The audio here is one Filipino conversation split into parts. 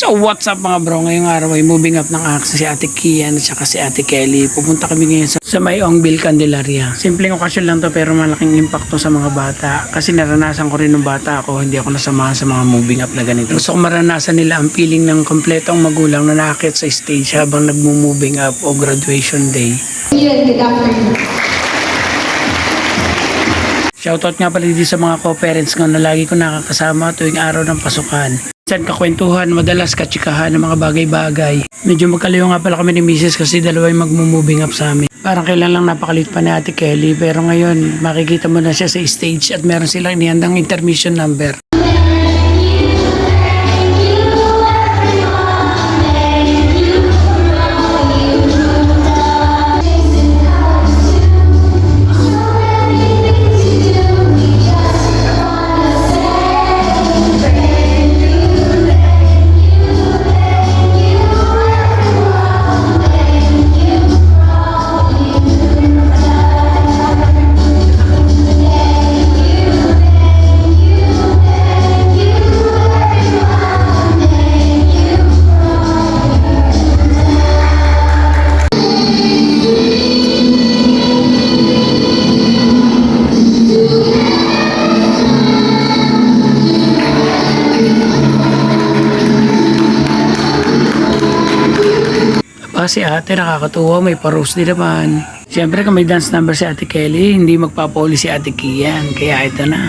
So what's up mga bro, ngayong araw ay moving up ng action si Ate Kian at saka si Ate Kelly. Pupunta kami ngayon sa, sa may Ongbil Candelaria. Simpleng okasyon lang to pero malaking impacto sa mga bata. Kasi naranasan ko rin nung bata ako, hindi ako nasamahan sa mga moving up na ganito. Gusto ko maranasan nila ang feeling ng kompletong magulang na nakakit sa stage habang nagmo-moving up o graduation day. Shoutout nga pala dito sa mga co-parents ko na lagi ko nakakasama tuwing araw ng pasukan. Minsan kakwentuhan, madalas katsikahan ng mga bagay-bagay. Medyo magkalayo nga pala kami ni Mrs. kasi dalawa yung magmo-moving up sa amin. Parang kailan lang napakalit pa ni Ate Kelly pero ngayon makikita mo na siya sa stage at meron silang inihandang intermission number. Si ate nakakatuwa, may parose din naman. Siyempre kung may dance number si ate Kelly, hindi magpapoli si ate Kian. Kaya ito na.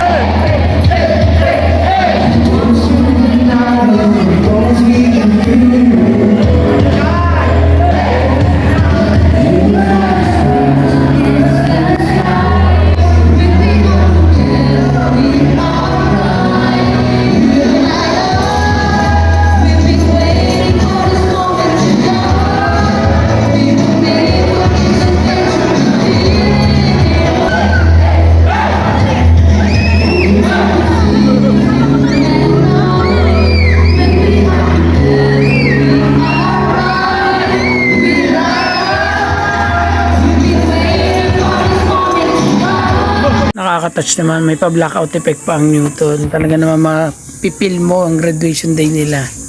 Nakaka-touch naman, may pa-blackout effect pa ang Newton. Talaga naman mapipil mo ang graduation day nila.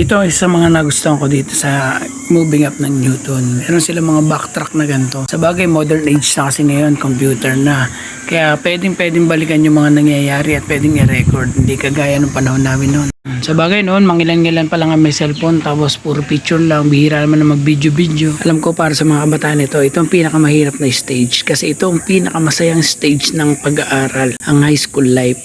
Ito ay sa mga nagustuhan ko dito sa moving up ng Newton. Meron sila mga backtrack na ganito. Sa bagay, modern age na kasi ngayon, computer na. Kaya pwedeng pwedeng balikan yung mga nangyayari at pwedeng i-record. Hindi kagaya ng panahon namin noon. Sa bagay noon, mangilan-ngilan pa lang ang may cellphone tapos puro picture lang. Bihira naman na mag-video-video. Alam ko para sa mga kabataan ito, ito ang pinakamahirap na stage kasi ito ang pinakamasayang stage ng pag-aaral, ang high school life.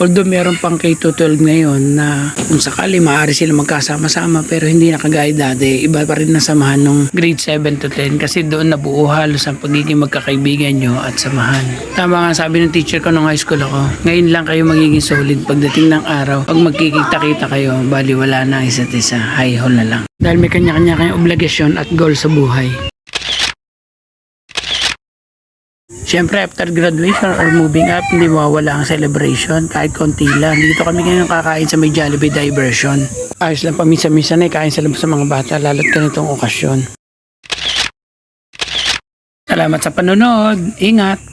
Although meron pang K-12 ngayon na kung sakali maaari sila magkasama-sama pero hindi na kagaya dati. Iba pa rin na samahan nung grade 7 to 10 kasi doon nabuo halos ang pagiging magkakaibigan nyo at samahan. Tama nga sabi ng teacher ko nung high school ako, ngayon lang kayo magiging solid pagdating ng araw. Pag magkikita-kita kayo, bali wala na isa't isa. High hole na lang. Dahil may kanya-kanya kayong obligasyon at goal sa buhay. Siyempre, after graduation or moving up, hindi mawawala ang celebration. Kahit konti lang. Dito kami ngayon kakain sa may Jollibee Diversion. Ayos lang paminsan-minsan ay kain sa labas sa mga bata, lalo't ganitong okasyon. Salamat sa panonood. Ingat!